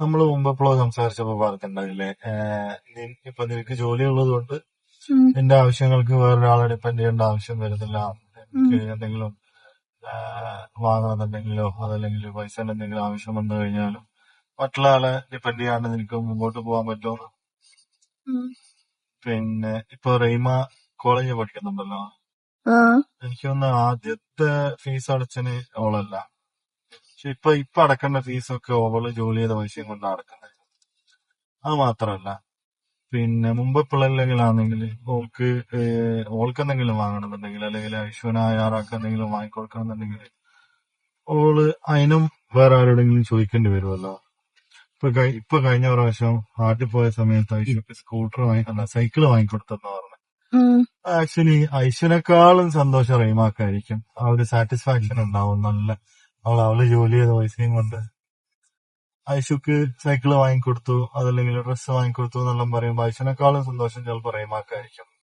നമ്മൾ മുമ്പ് എപ്പോഴും സംസാരിച്ചപ്പോ പറഞ്ഞിട്ടുണ്ടാവില്ലേ ഏഹ് ഇപ്പൊ നിനക്ക് ജോലി ഉള്ളത് കൊണ്ട് എന്റെ ആവശ്യങ്ങൾക്ക് വേറൊരാളെ ഡിപ്പെൻഡ് ചെയ്യേണ്ട ആവശ്യം വരുന്നില്ല എനിക്ക് എന്തെങ്കിലും വാങ്ങണമെന്നുണ്ടെങ്കിലോ അതല്ലെങ്കിൽ പൈസ എന്തെങ്കിലും ആവശ്യം വന്നു കഴിഞ്ഞാലും മറ്റുള്ള ആളെ ഡിപ്പെൻഡ് ചെയ്യാണ്ട് നിനക്ക് മുമ്പോട്ട് പോകാൻ പറ്റുമോ പിന്നെ ഇപ്പൊ റീമ കോളേജിൽ പഠിക്കുന്നുണ്ടല്ലോ. എനിക്ക് തോന്നുന്നു ആദ്യത്തെ ഫീസ് അടച്ചന് ഓളല്ല പക്ഷെ ഇപ്പൊ ഇപ്പൊ അടക്കേണ്ട ഫീസൊക്കെ ഓവറിൽ ജോലി ചെയ്ത പൈസയും കൊണ്ട് അടക്കുന്നത് അത് മാത്രമല്ല പിന്നെ മുമ്പ് പിള്ളേരിലെങ്കിലാണെങ്കിൽ ഓൾക്ക് ഓൾക്ക് എന്തെങ്കിലും വാങ്ങണമെന്നുണ്ടെങ്കിൽ അല്ലെങ്കിൽ ഐശ്വനായ ആറാൾക്ക് എന്തെങ്കിലും വാങ്ങിക്കൊടുക്കണമെന്നുണ്ടെങ്കിൽ ഓൾ അതിനും വേറെ ആരോടെങ്കിലും ചോദിക്കേണ്ടി വരുമല്ലോ ഇപ്പൊ ഇപ്പൊ കഴിഞ്ഞ പ്രാവശ്യം നാട്ടിൽ പോയ സമയത്ത് ഐശ്വക്ക് സ്കൂട്ടർ വാങ്ങിക്കണ്ട സൈക്കിൾ സൈക്കിൾ വാങ്ങിക്കൊടുത്തെന്ന് പറഞ്ഞു. ആക്ച്വലി ഐശ്വനേക്കാളും സന്തോഷം റീമാക്കായിരിക്കും ആ ഒരു സാറ്റിസ്ഫാക്ഷൻ ഉണ്ടാവും നല്ല അവൾ അവൾ ജോലി ചെയ്ത പൈസയും കൊണ്ട് ഐഷുക്ക് സൈക്കിൾ വാങ്ങിക്കൊടുത്തു അതല്ലെങ്കിൽ ഡ്രസ്സ് വാങ്ങിക്കൊടുത്തു എന്നെല്ലാം പറയുമ്പോൾ ഐശ്വനേക്കാളും സന്തോഷം ചിലപ്പോൾ റീമാക്കായിരിക്കും